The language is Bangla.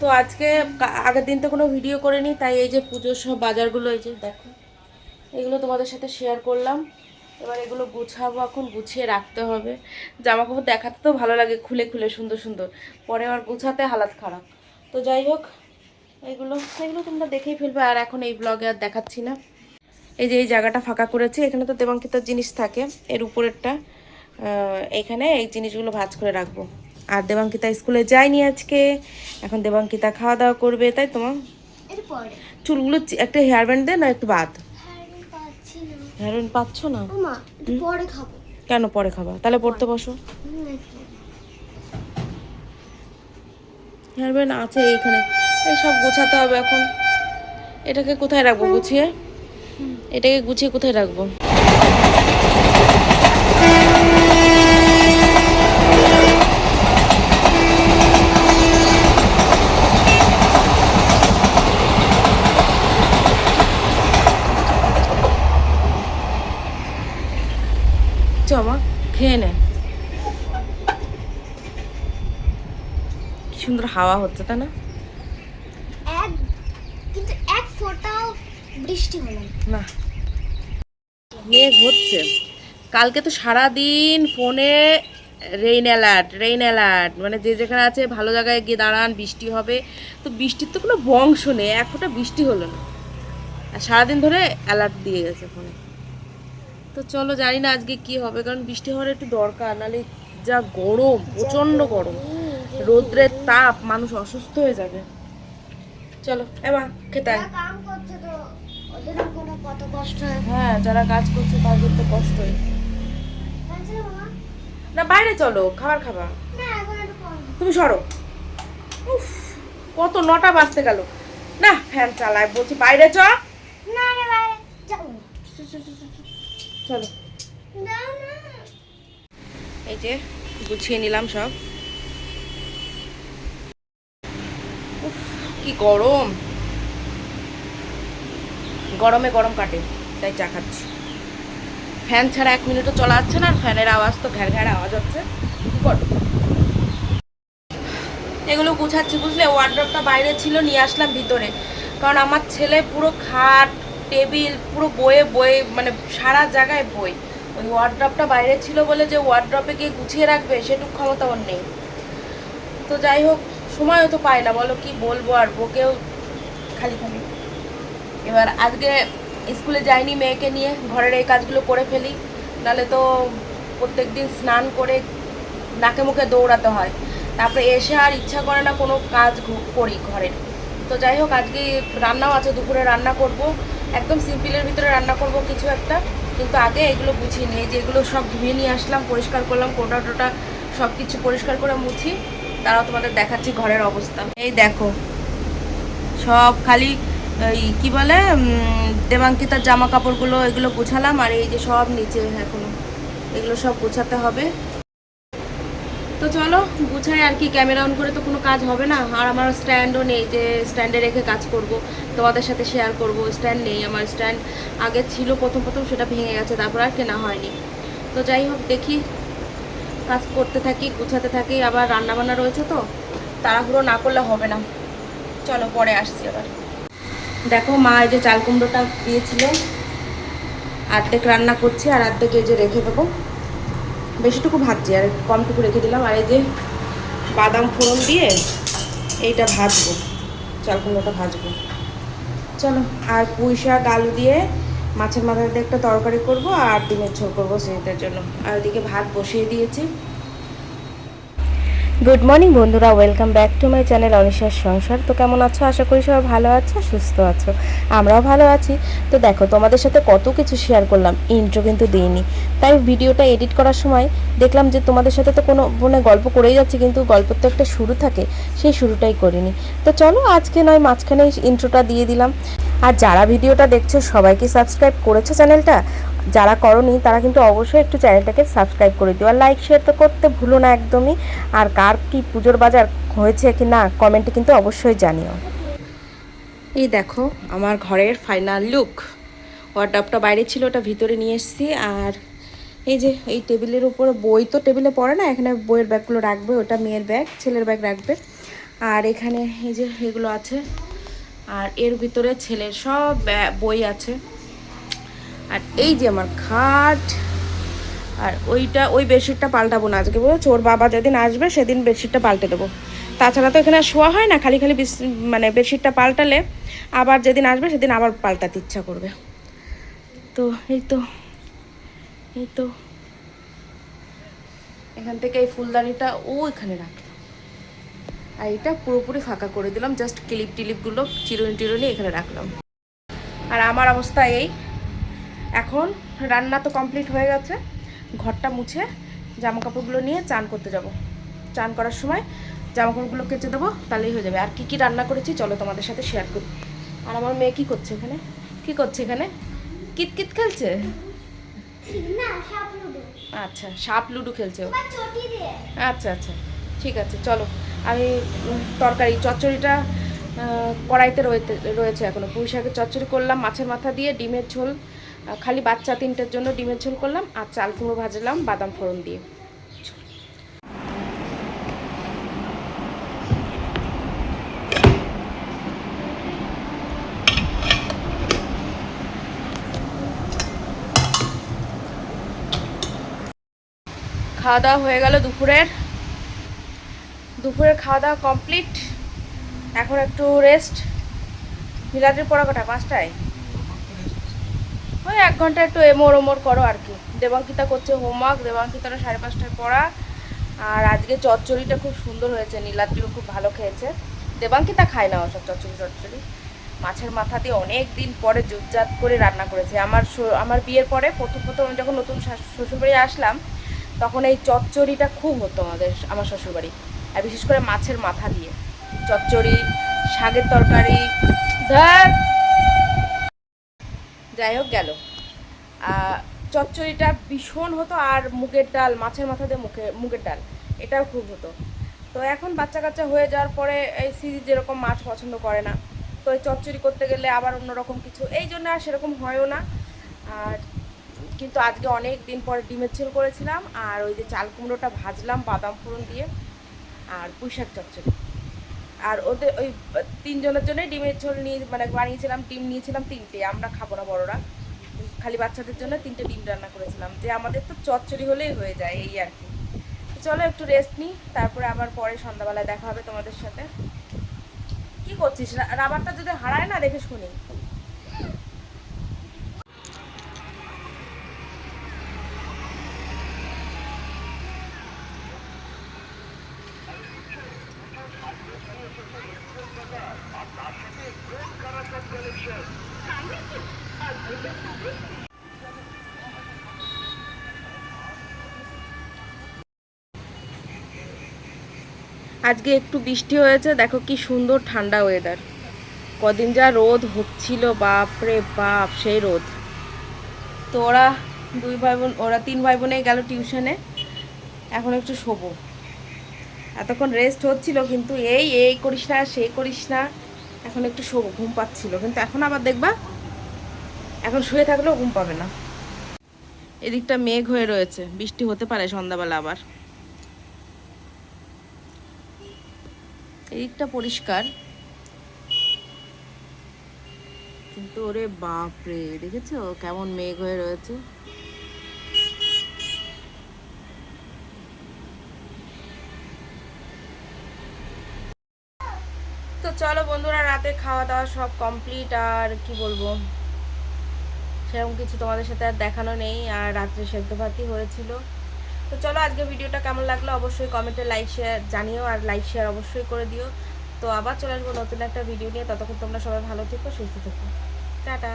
তো আজকে আগের দিন তো কোনো ভিডিও করিনি, তাই এই যে পুজোর সব বাজারগুলো, এই যে দেখো, এগুলো তোমাদের সাথে শেয়ার করলাম। এবার এগুলো গুছাবো এখন, গুছিয়ে রাখতে হবে। জামা কাপড় দেখাতে তো ভালো লাগে, খুলে খুলে, সুন্দর সুন্দর। পরে আবার গুছাতে হালাত খারাপ। তো যাই হোক, এগুলো এগুলো তোমরা দেখেই ফেলবে, আর এখন এই ব্লগে আর দেখাচ্ছি না। এই যে এই জায়গাটা ফাঁকা করেছি, এখানে তো দেবাঙ্কিতার জিনিস থাকে, এর উপরেরটা এখানে এই জিনিসগুলো ভাজ করে রাখব। আর দেবাঙ্কিতা স্কুলে যায়নি আজকে। এখন দেবাঙ্কিতা খাওয়া দাওয়া করবে তাই তোমার চুলগুলো একটা হেয়ার ব্যান্ড দে না একটু বাদ? হ্যাঁ হেয়ার ব্যান্ড পাচ্ছ না? পরে খাব। কেন পরে খাবা? তাহলে পড়তে বসো। হেয়ার ব্যান্ড আছে এইখানে এই সব গোছাতে হবে এখন। এটাকে কোথায় রাখব গুছিয়ে? এটাকে গুছিয়ে কোথায় রাখব? চমা খেয়ে নে। কি সুন্দর হাওয়া হচ্ছে তাই না? কিন্তু এক ফোঁটাও বৃষ্টি হলো না। মেঘ হচ্ছে। কালকে তো সারা দিন ফোনে রেইন অ্যালার্ট রেইন অ্যালার্ট মানে যে যেখানে আছে ভালো জায়গায় গিয়ে দাঁড়ান বৃষ্টি হবে। তো বৃষ্টির তো কোনো বংশ নেই এক ফোঁটা বৃষ্টি হলো না। আর সারাদিন ধরে অ্যালার্ট দিয়ে গেছে ফোনে। তো চলো জানি না আজকে কি হবে কারণ বৃষ্টি হওয়ার একটু দরকার নাহলে যা গরম প্রচণ্ড গরম রৌদ্রের তাপ মানুষ অসুস্থ হয়ে যাবে। চলো এবার খেতে হয়। যারা কাজ করছে তাদের তো কষ্টই না বাইরে চলো খাবার খাবা। তুমি সরো। উফ, কত নটা বাজতে গেল। না ফ্যান চালায় বলছি বাইরে চ। না বাইরে। চলো। এই যে, গুছিয়ে নিলাম সব। কি গরম। গরমে গরম কাটে, তাই চা খাচ্ছি। ফ্যান ছাড়া এক মিনিটও চলা যাচ্ছে না ফ্যানের আওয়াজ তো ঘ্যার ঘ্যার আওয়াজ হচ্ছে। এগুলো গুছাচ্ছি, বুঝলে? ওয়ার্ড্রপটা বাইরে ছিল, নিয়ে আসলাম ভিতরে। কারণ আমার ছেলে পুরো খাট টেবিল, পুরো বয়ে বয়ে মানে সারা জায়গায় বই। ওই ওয়ার্ড্রপটা বাইরে ছিল বলে যে ওয়ার্ড্রপে গিয়ে গুছিয়ে রাখবে, সেটুকু ক্ষমতা ওর নেই। তো যাই হোক, সময়ও তো পায় না, বলো কি বলব আর বকেও খালি খালি। এবার আজকে স্কুলে যাইনি মেয়েকে নিয়ে, ঘরের এই কাজগুলো করে ফেলি। নাহলে তো প্রত্যেকদিন স্নান করে নাকে মুখে দৌড়াতে হয়। তারপরে এসে আর ইচ্ছা করে না কোনো কাজ করি ঘরের তো যাই হোক, আজকে রান্নাও আছে, দুপুরে রান্না করব। একদম সিম্পলের ভিতরে রান্না করব কিছু একটা, কিন্তু আগে এগুলো গুছিয়ে নিয়ে যেগুলো সব ধুয়ে নিয়ে আসলাম, পরিষ্কার করলাম, কোটা টোটা সব কিছু পরিষ্কার করে মুছি তারাও তোমাদের দেখাচ্ছি ঘরের অবস্থা। এই দেখো, সব খালি কি বলে দেবাঙ্কিতার জামা কাপড়গুলো এগুলো গুছালাম, আর এই যে সব নিচে এখনও, এগুলো সব গুছাতে হবে। তো চলো, গুছাই আর কি ক্যামেরা অন করে তো কোনো কাজ হবে না। আর আমার স্ট্যান্ডও নেই যে স্ট্যান্ডে রেখে কাজ করব। তোমাদের সাথে শেয়ার করব স্ট্যান্ড নেই আমার স্ট্যান্ড আগে ছিল প্রথম প্রথম সেটা ভেঙে গেছে, তারপর আর কেনা হয়নি। তো যাই হোক, দেখি। কাজ করতে থাকি, গুছাতে থাকি, আবার রান্নাবান্না রয়েছে তো, তাড়াহুড়ো না করলে হবে না। চলো, পরে আসছি আবার। দেখো, মা এই যে চাল কুমড়োটা দিয়েছিল, অর্ধেক রান্না করছি আর অর্ধেক এই যে রেখে দেবো। বেশিটুকু ভাজছি আর কমটুকু রেখে দিলাম আর এই যে বাদাম ফোড়ন দিয়ে এইটা ভাজবো, চাল কুমড়োটা ভাজবো। চলো, আর পুঁই শাক, আলু দিয়ে মাছের মাথা দিয়ে একটা তরকারি করব আর ডিমের ঝোল করব সেটার জন্য। আর ওদিকে ভাত বসিয়ে দিয়েছি। গুড মর্নিং বন্ধুরা। Welcome back to my channel অনিশার সংসার। তো কেমন আছো? আশা করি সবাই ভালো আছো, সুস্থ আছো। আমরাও ভালো আছি। তো দেখো, তোমাদের সাথে কত কিছু শেয়ার করলাম। ইন্ট্রো কিন্তু দিইনি। তাই ভিডিওটা এডিট করার সময় দেখলাম যে তোমাদের সাথে তো কোনো মানে গল্প করেই যাচ্ছি, কিন্তু গল্পের তো একটা শুরু থাকে, সেই শুরুটাই করিনি। তো চলো, আজকে নয়, মাঝখানে ইন্ট্রোটা দিয়ে দিলাম। আর যারা ভিডিওটা দেখছ সবাইকে সাবস্ক্রাইব করেছ চ্যানেলটা যারা করনি, তারা কিন্তু অবশ্যই একটু চ্যানেলটাকে সাবস্ক্রাইব করে দিও। আর লাইক শেয়ার তো করতে ভুলো না একদমই। আর কার কি পুজোর বাজার হয়েছে কি না কমেন্টে কিন্তু অবশ্যই জানিও। এই দেখো, আমার ঘরের ফাইনাল লুক ওয়ার্ডাপটা বাইরে ছিল, ওটা ভিতরে নিয়ে এসেছি। আর এই যে, এই টেবিলের উপরে বই তো টেবিলে পড়ে না, এখানে বইয়ের ব্যাগগুলো রাখবে, ওটা মেয়ের ব্যাগ, ছেলের ব্যাগ রাখবে। আর এখানে এই যে, এগুলো আছে। আর এর ভিতরে ছেলের সব বই আছে। আর এই যে আমার খাট, আর ওইটা, ওই বেডশিটটা পাল্টাবো না। আজকে বুঝেছ ওর বাবা যেদিন আসবে, সেদিন বেডশিটটা পাল্টে দেবো। তাছাড়া তো এখানে শোয়া হয় না, খালি খালি মানে বেডশিটটা পাল্টালে আবার যেদিন আসবে, সেদিন আবার পাল্টাতে ইচ্ছা করবে। তো এই তো এই তো। এখান থেকে এই ফুলদানিটা ও এখানে রাখলাম আর এটা পুরোপুরি ফাঁকা করে দিলাম, জাস্ট ক্লিপ টিলিপগুলো চিরুনি টিরুনি এখানে রাখলাম। আর আমার অবস্থা এই এখন রান্না তো কমপ্লিট হয়ে গেছে। ঘরটা মুছে জামা কাপড়গুলো নিয়ে চান করতে যাব। চান করার সময় জামা কাপড়গুলো কেচে দেবো তাহলেই হয়ে যাবে। আর কি কি রান্না করেছি চলো তোমাদের সাথে শেয়ার করি। আর আমার মেয়ে কি করছে এখানে? কি করছে এখানে? কিতকিত খেলছে? আচ্ছা সাপ লুডু খেলছে আচ্ছা আচ্ছা ঠিক আছে চলো। আমি তরকারি চচ্চড়িটা কড়াইতে রয়েছে রয়েছে এখনও। পুঁই শাকের চচ্চড়ি করলাম মাছের মাথা দিয়ে ডিমের ঝোল খালি বাচ্চা তিনটের জন্য ডিমের ঝোল করলাম আর চাল কুমড়ো ভাজলাম, বাদাম ফোড়ন দিয়ে। খাওয়া দাওয়া হয়ে গেল দুপুরের। দুপুরের খাওয়া দাওয়া কমপ্লিট। এখন একটু রেস্ট মিলাটির পড়া কটা পাঁচটায়? ওই এক ঘণ্টা একটু এমোর ওমোর করো আর কি। দেবাঙ্কিতা করছে হোমওয়ার্ক দেবাঙ্কিতারও সাড়ে পাঁচটায় পড়া। আর আজকে চচ্চড়িটা খুব সুন্দর হয়েছে, নীলাদ্রিও খুব ভালো খেয়েছে। দেবাঙ্কিতা খায় না ওসব চচ্চড়ি চচ্চড়ি। মাছের মাথা দিয়ে অনেক দিন পরে জুতজাত করে রান্না করেছে। আমার আমার বিয়ের পরে প্রথম প্রথম আমি যখন নতুন শ্বশুরবাড়ি আসলাম, তখন এই চচ্চড়িটা খুব হতো আমাদের, আমার শ্বশুরবাড়ি। আর বিশেষ করে মাছের মাথা দিয়ে। চচ্চড়ি, শাকের তরকারি ধ্যাৎ। যাই হোক গেল। চচ্চড়িটা ভীষণ হতো আর মুগের ডাল, মাছের মাথা দিয়ে মুখে, মুগের ডাল, এটাও খুব হতো। তো এখন বাচ্চা কাচ্চা হয়ে যাওয়ার পরে এই সিজি যেরকম মাছ পছন্দ করে না, তো এই চচ্চড়ি করতে গেলে আবার অন্যরকম কিছু, এই জন্য আর সেরকম হয়ও না। আর কিন্তু আজকে অনেক দিন পরে ডিমের ঝোল করেছিলাম, আর ওই যে চাল কুমড়োটা ভাজলাম বাদাম ফোড়ন দিয়ে, আর পুঁইশাক চচ্চড়ি। আর ওদের ওই তিনজনের জন্যই ডিমের ঝোল নিয়ে মানে বানিয়েছিলাম, ডিম নিয়েছিলাম তিনটে, আমরা খাব না বড়রা। খালি বাচ্চাদের জন্য তিনটে ডিম রান্না করেছিলাম। যে আমাদের তো চচ্চড়ি হলেই হয়ে যায় এই আর কি। চলো একটু রেস্ট নিই, তারপরে আবার পরে সন্ধ্যাবেলায় দেখা হবে তোমাদের সাথে। কি করছিস? রাবারটা যদি হারায় না দেখে শুনি। আজকে একটু বৃষ্টি হয়েছে, দেখো কি সুন্দর ঠান্ডা ওয়েদার কদিন যা রোদ হচ্ছিল বাপ রে বাপ, সেই রোদ। তো ওরা দুই ভাই বোন ওরা তিন ভাই বোনে গেল টিউশনে, এখন একটু শোবো। এতক্ষণ রেস্ট হচ্ছিল, কিন্তু এই এই করিস না, সেই করিস না, এখন একটু শোবো, ঘুম পাচ্ছিল। কিন্তু এখন আবার দেখবা, এখন শুয়ে থাকলেও ঘুম পাবে না। এদিকটা মেঘ হয়ে রয়েছে, বৃষ্টি হতে পারে সন্ধ্যাবেলা আবার। এদিকটা পরিষ্কার। কিন্তু ওরে বাপরে, দেখেছ কেমন মেঘ হয়ে রয়েছে? তো চলো বন্ধুরা, রাতে খাওয়া দাওয়া সব কমপ্লিট আর কি বলব? সেরকম কিছু তোমাদের সাথে আর দেখানো নেই, আর রাত্রে সেদ্ধ ভাতই হয়েছিল। তো চলো আজকে ভিডিওটা কেমন লাগল অবশ্যই কমেন্টে লাইক, শেয়ার জানিও আর লাইক, শেয়ার অবশ্যই করে দিও। তো আবার চলে আসব নতুন একটা ভিডিও নিয়ে। ততক্ষণ তোমরা সবাই ভালো থেকো, সুস্থ থেকো। টাটা।